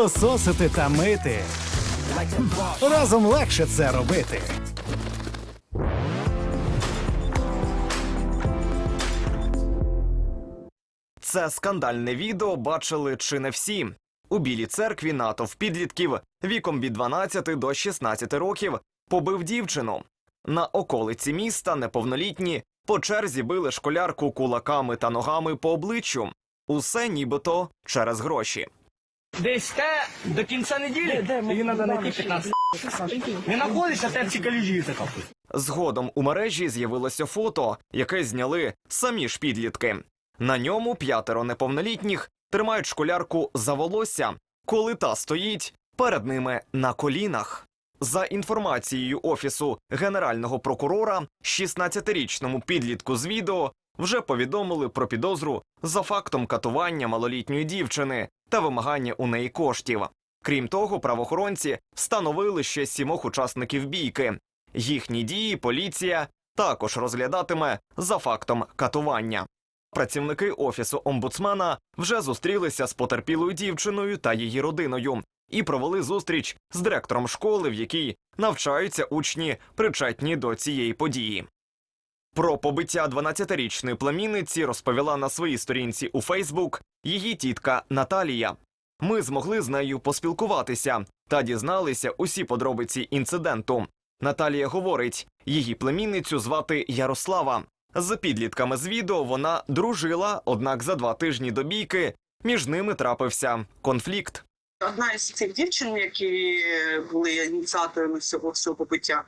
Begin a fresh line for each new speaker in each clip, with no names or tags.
пилососити та мити. Разом легше це робити.
Це скандальне відео бачили чи не всі. У білій церкві натовп підлітків віком від 12 до 16 років побив дівчину. На околиці міста неповнолітні по черзі били школярку кулаками та ногами по обличчю. Усе нібито через гроші.
Десь те до кінця неділі її треба знайти 15. Не знаходишся, те всі каліжі закапують.
Згодом у мережі з'явилося фото, яке зняли самі ж підлітки. На ньому п'ятеро неповнолітніх тримають школярку за волосся, коли та стоїть перед ними на колінах. За інформацією офісу генерального прокурора, 16-річному підлітку з відео вже повідомили про підозру за фактом катування малолітньої дівчини та вимагання у неї коштів. Крім того, правоохоронці встановили ще сімох учасників бійки. Їхні дії поліція також розглядатиме за фактом катування. Працівники офісу омбудсмена вже зустрілися з потерпілою дівчиною та її родиною і провели зустріч з директором школи, в якій навчаються учні, причетні до цієї події. Про побиття 12-річної племінниці розповіла на своїй сторінці у Фейсбук її тітка Наталія. Ми змогли з нею поспілкуватися та дізналися усі подробиці інциденту. Наталія говорить, її племінницю звати Ярослава. З підлітками з відео вона дружила, однак за два тижні до бійки між ними трапився конфлікт.
одна із цих дівчин, які були ініціаторами всього всього побиття,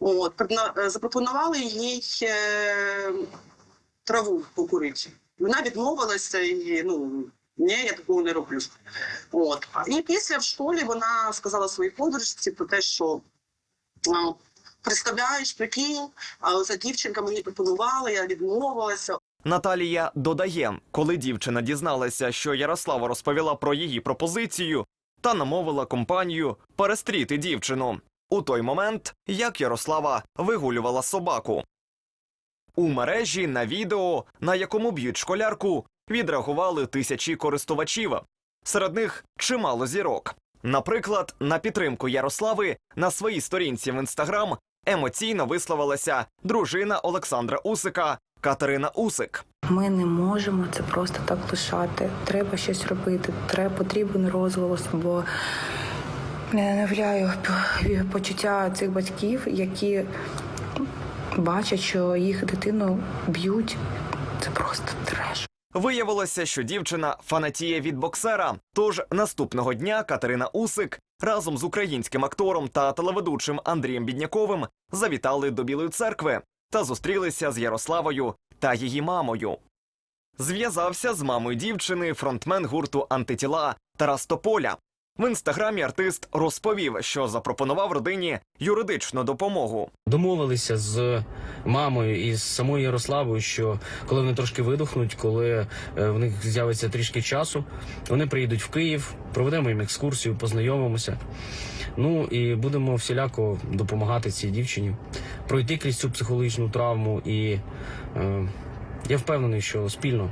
от предна- запропонували їй е, траву покурити. Вона відмовилася і ну. Ні, я такого не роблю. От. І після в школі вона сказала своїй подружці про те, що а, представляєш, прикинь, а ця дівчинка мені пропонувала, я відмовилася.
Наталія додає, коли дівчина дізналася, що Ярослава розповіла про її пропозицію та намовила компанію перестріти дівчину у той момент, як Ярослава вигулювала собаку. У мережі на відео, на якому б'ють школярку, відреагували тисячі користувачів. Серед них чимало зірок. Наприклад, на підтримку Ярослави на своїй сторінці в інстаграм емоційно висловилася дружина Олександра Усика Катерина Усик.
Ми не можемо це просто так лишати. Треба щось робити. Треба потрібен розголос, бо не навляю почуття цих батьків, які бачать, що їх дитину б'ють. Це просто треш.
Виявилося, що дівчина фанатіє від боксера. Тож наступного дня Катерина Усик разом з українським актором та телеведучим Андрієм Бідняковим завітали до Білої церкви та зустрілися з Ярославою та її мамою. Зв'язався з мамою дівчини фронтмен гурту Антитіла Тарас Тополя. В інстаграмі артист розповів, що запропонував родині юридичну допомогу.
Домовилися з мамою і з самою Ярославою, що коли вони трошки видохнуть, коли е, в них з'явиться трішки часу, вони приїдуть в Київ, проведемо їм екскурсію, познайомимося. Ну і будемо всіляко допомагати цій дівчині пройти крізь цю психологічну травму. І е, я впевнений, що спільно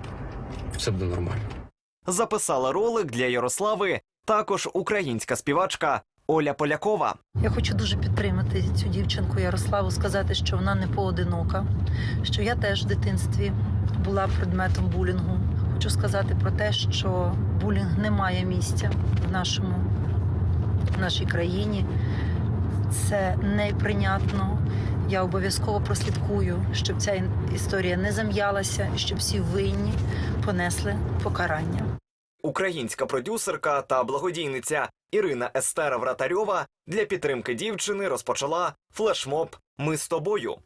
все буде нормально.
Записала ролик для Ярослави також українська співачка Оля Полякова.
Я хочу дуже підтримати цю дівчинку Ярославу, сказати, що вона не поодинока, що я теж в дитинстві була предметом булінгу. Хочу сказати про те, що булінг не має місця в нашому в нашій країні. Це неприйнятно. Я обов'язково прослідкую, щоб ця історія не зам'ялася, щоб всі винні понесли покарання.
Українська продюсерка та благодійниця Ірина Естера Вратарьова для підтримки дівчини розпочала флешмоб Ми з тобою.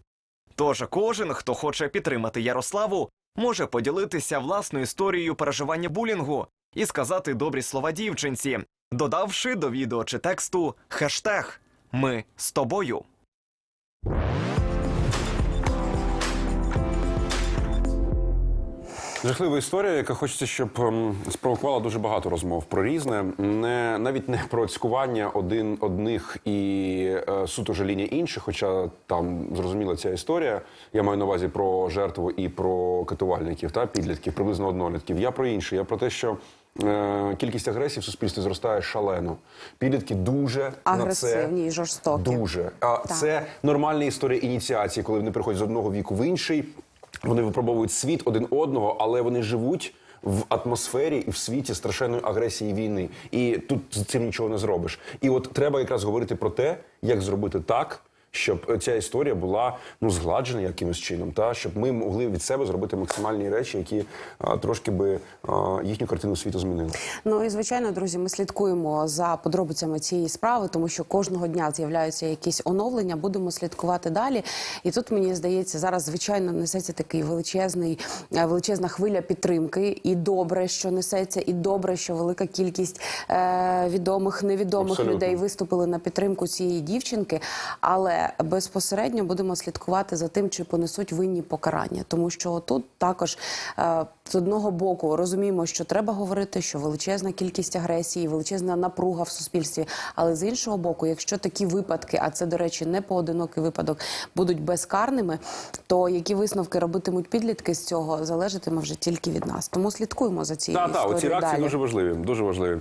Тож кожен, хто хоче підтримати Ярославу, може поділитися власною історією переживання булінгу і сказати добрі слова дівчинці, додавши до відео чи тексту хештег Ми з тобою.
Жахлива історія, яка хочеться, щоб ем, спровокувала дуже багато розмов про різне, не навіть не про цькування один одних і е, суто жаління інших. Хоча там зрозуміла ця історія. Я маю на увазі про жертву і про катувальників та підлітків, приблизно однолітків. Я про інше. Я про те, що е, кількість агресії в суспільстві зростає шалено. Підлітки дуже
Агресивні і жорстокі.
Дуже. А це нормальна історія ініціації, коли вони приходять з одного віку в інший. Вони випробовують світ один одного, але вони живуть. В атмосфері і в світі страшенної агресії війни, і тут з цим нічого не зробиш. І от треба якраз говорити про те, як зробити так, щоб ця історія була ну згладжена якимось чином, та щоб ми могли від себе зробити максимальні речі, які а, трошки би а, їхню картину світу змінили.
Ну і звичайно, друзі, ми слідкуємо за подробицями цієї справи, тому що кожного дня з'являються якісь оновлення. Будемо слідкувати далі. І тут мені здається, зараз звичайно несеться такий величезний, е, величезна хвиля підтримки. І добре, що несеться, і добре, що велика кількість е, відомих, невідомих
Абсолютно.
людей виступили на підтримку цієї дівчинки. Але безпосередньо будемо слідкувати за тим, чи понесуть винні покарання, тому що тут також е, з одного боку розуміємо, що треба говорити, що величезна кількість агресії, величезна напруга в суспільстві. Але з іншого боку, якщо такі випадки, а це до речі, не поодинокий випадок, будуть безкарними, то які висновки робитимуть підлітки з цього залежатиме вже тільки від нас. Тому слідкуємо за цією
Так, так, оці реакції
далі.
дуже важливі. Дуже важливі.